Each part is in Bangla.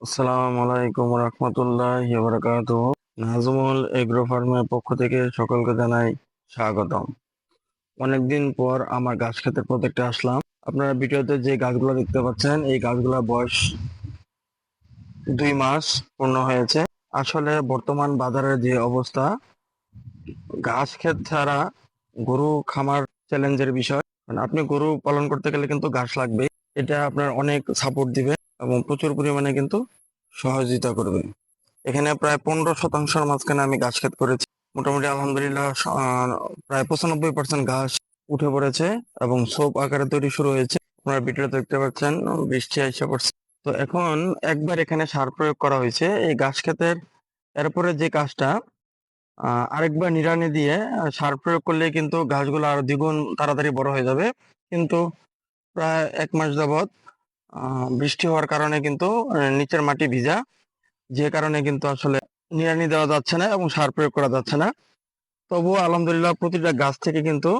আসসালামু আলাইকুম রহমতুল্লাহ নাজমুল এগ্রো ফার্মের পক্ষ থেকে সকলকে জানাই স্বাগতম। অনেকদিন পর আমার গাছ প্রজেক্টে আসলাম। আপনারা ভিডিওতে যে গাছগুলো দেখতে পাচ্ছেন, এই গাছগুলোর বয়স দুই মাস পূর্ণ হয়েছে। আসলে বর্তমান বাজারের যে অবস্থা ঘাস ক্ষেত ছাড়া গরু খামার চ্যালেঞ্জের বিষয়। আপনি গরু পালন করতে গেলে কিন্তু ঘাস লাগবে এটা আপনার অনেক সাপোর্ট দিবে এবং প্রচুর পরিমাণে কিন্তু সহযোগিতা করবে। এখানে প্রায় পনেরো শতাংশের মাঝখানে আমি গাছ ক্ষেত করেছি। মোটামুটি আলহামদুলিল্লাহ প্রায় পঁচানব্বই পার্সেন্ট ঘাস উঠে পড়েছে এবং সোপ আকারে তৈরি শুরু হয়েছে। আপনারা ভিডিওতে দেখতে পাচ্ছেন বৃষ্টি এসে পড়ছে তো এখন একবার এখানে সার প্রয়োগ করা হয়েছে। এই ঘাস ক্ষেতের, এরপরে যে কাজটা আরেকবার নিড়ানি দিয়ে সার প্রয়োগ করলে কিন্তু গাছগুলো আরও দ্বিগুণ তাড়াতাড়ি বড় হয়ে যাবে। কিন্তু প্রায় এক মাস যাবত আহ, বৃষ্টি হওয়ার কারণে কিন্তু নিচের মাটি ভিজা যে কারণে কিন্তু আসলে নিড়ানি দেওয়া যাচ্ছে না এবং সার প্রয়োগ করা যাচ্ছে না। তবুও আলহামদুলিল্লাহ প্রতিটা গাছ থেকে কিন্তু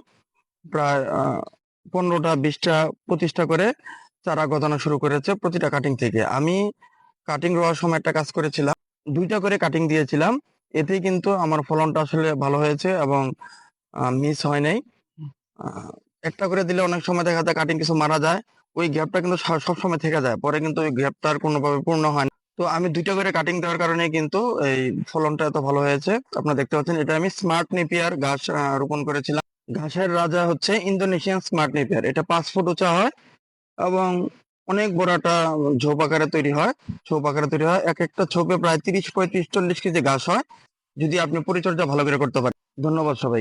প্রায় পনেরোটা বিশটা পঁচিশটা করে চারা গজানো শুরু করেছে প্রতিটা কাটিং থেকে। আমি কাটিং রোয়ার সময় একটা কাজ করেছিলাম দুইটা করে কাটিং দিয়েছিলাম। এতেই কিন্তু আমার ফলনটা আসলে ভালো হয়েছে এবং মিস হয় নাই। একটা করে দিলে অনেক সময় দেখা যায় কাটিং কিছু মারা যায়। ওই গ্যাপটা কিন্তু সব সময় থেকে যায়। পরে কিন্তু ওই গ্যাপটা আর কোনোভাবে পূর্ণ হয় তো আমি দুইটা করে কাটিং দেওয়ার কারণে কিন্তু এই ফলনটা এত ভালো হয়েছে। আপনারা দেখতে পাচ্ছেন এটা আমি স্মার্ট নেপিয়ার আহ, রোপণ করেছিলাম। ঘাসের রাজা হচ্ছে ইন্দোনেশিয়ান স্মার্ট নেপিয়ার এটা পাঁচ ফুট উঁচা হয় এবং অনেক বড় একটা ঝোপ আকারে তৈরি হয়। ঝোপ আকারে তৈরি হয়। এক একটা ছোপে প্রায় তিরিশ পঁয়ত্রিশ চল্লিশ কেজি ঘাস হয়। যদি আপনি পরিচর্যা ভালো করে করতে পারেন। ধন্যবাদ সবাই